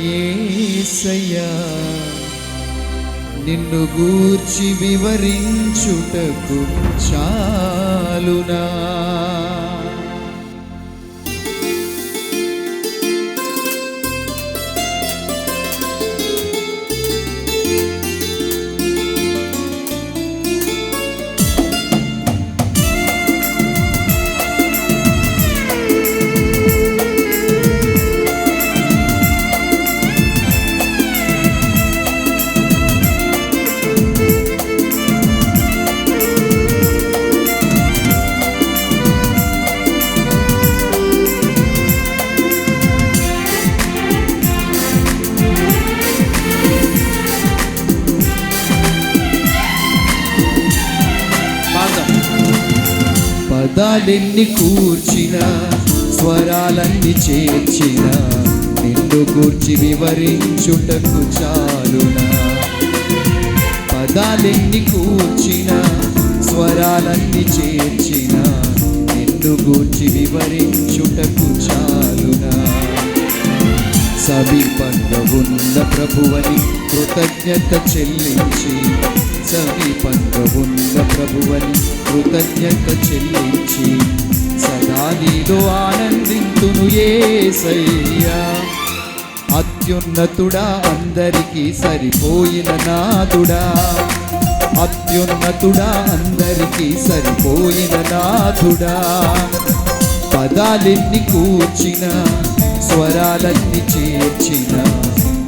ఏసయ్యా నిన్ను గూర్చి వివరించుటకు చాలునా? పదాలెన్ని కూర్చిన స్వరాలన్నీ చేర్చిన నిన్ను కూర్చి వివరించుటకు చాలునా? పదాలెన్ని కూర్చిన స్వరాలన్నీ చేర్చిన నిన్ను గూర్చి వివరించుటకు చాలునా? సమీపంగా ఉన్న ప్రభువని కృతజ్ఞత చెల్లించి సమీపంగా ఉన్న ప్రభువని కృతజ్ఞత చెల్లించి సదా నీలో ఆనందింతును ఏసయ్యా. అత్యున్నతుడా అందరికీ సరిపోయిన నాథుడా. అత్యున్నతుడా అందరికీ సరిపోయిన నాథుడా. పదాలెన్ని కూర్చినా స్వరాలన్నీ చేర్చిన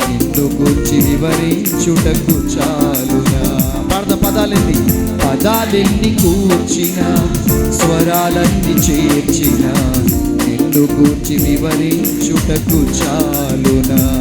నిన్ను కూర్చి వివరించుటకు చాలునా. పాడద పదాలెన్ని. పదాలెన్ని కూర్చిన స్వరాలన్నీ చేర్చిన నిన్ను కూర్చి వివరించుటకు చాలునా.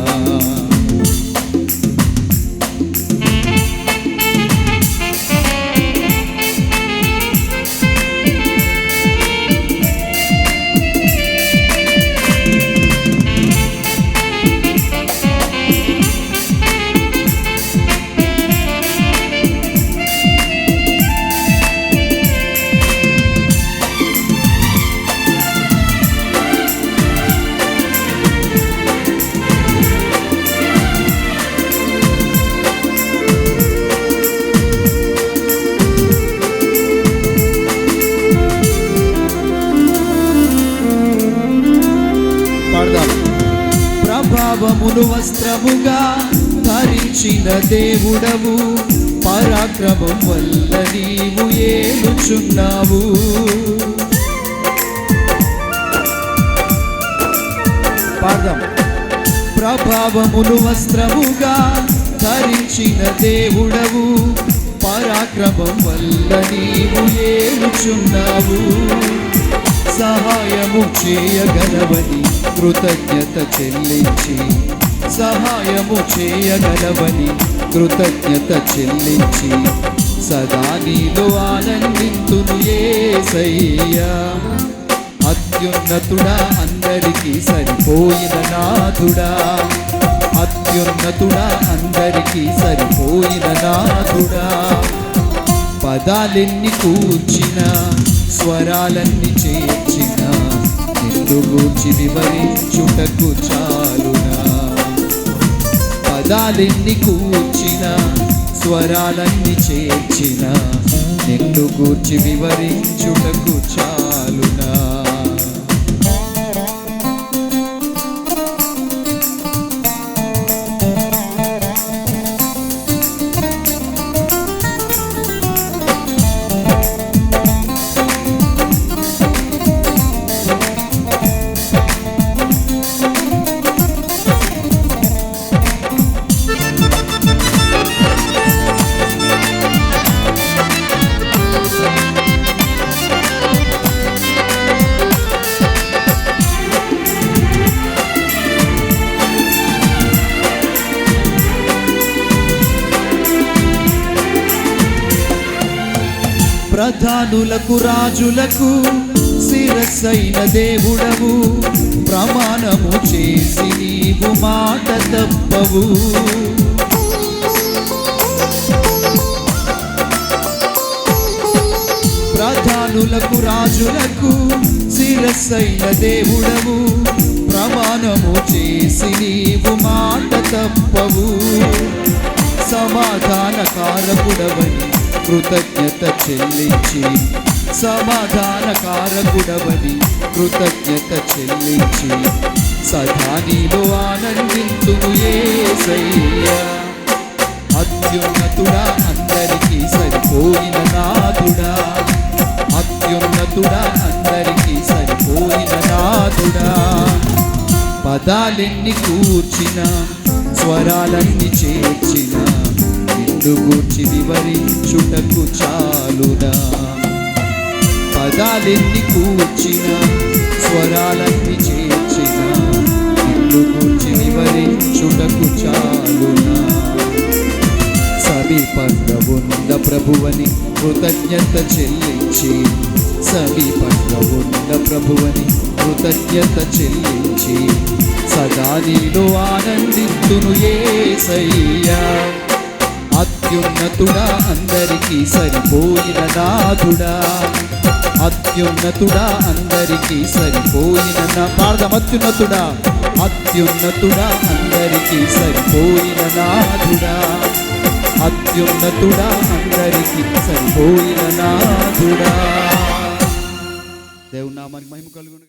ప్రభావమును వస్త్రముగా ధరించిన దేవుడవు. పరాక్రమం వల్ల నీవు ఏలుచున్నావు. పాడదాం. ప్రభావమును వస్త్రముగా ధరించిన దేవుడవు. పరాక్రమం వల్ల నీవు ఏలుచున్నావు. సహాయము చేయగలవని కృతజ్ఞత చెల్లించి సహాయము చేయగలవని కృతజ్ఞత చెల్లించి సదా నీలో ఆనందింతును ఏసయ్యా. అత్యున్నతుడా అందరికీ సరిపోయిన నాథుడా. అత్యున్నతుడా అందరికీ సరిపోయిన నాథుడా. పదాలెన్ని కూర్చిన స్వరాలన్నీ చేర్చిన నిన్ను గూర్చి వివరించుటకు చాలునా పదాలెన్ని కూర్చిన స్వరాలన్నీ చేర్చిన నిన్ను గూర్చి వివరించుటకు చాలునా ప్రధానులకు రాజులకు శిరసైన దేవుడవు. ప్రమాణము చేసి నీవు మాట తప్పవు. ప్రధానులకు రాజులకు శిరసైన దేవుడవు. ప్రమాణము చేసి నీవు మాట తప్పవు. సమాధాన కారకుడవని కృతజ్ఞత చెల్లించి సమాధాన కారకుడవని కృతజ్ఞత చెల్లించి సదా నీలో ఆనందింతును ఏసయ్యా అత్యున్నతుడా అందరికీ సరిపోయిన నాథుడా. అత్యున్నతుడా అందరికీ సరిపోయిన నాథుడా. పదాలెన్ని కూర్చిన స్వరాలన్నీ చేర్చిన నిన్ను గూర్చి వివరించుటకు చాలునా? పదాలెన్ని కూర్చిన స్వరాలన్నీ చేర్చిన నిన్ను గూర్చి వివరించుటకు చాలునా? సమీపంగా ఉన్న ప్రభువని కృతజ్ఞత చెల్లించి సమీపంగా ఉన్న ప్రభువని కృతజ్ఞత చెల్లించి సదా నీలో ఆనందిస్తును సయ్యా అత్యున్నతుడా అందరికీ సరిపోయిన నాథుడా అత్యున్నతుడా అందరికీ సరిపోయిన నా పాడదాం అత్యున్నతుడా. అత్యున్నతుడా అందరికీ సరిపోయిన నాథుడా అత్యున్నతుడా అందరికీ సరిపోయిన నాథుడా దేవునామానికి మహిమ కలుగును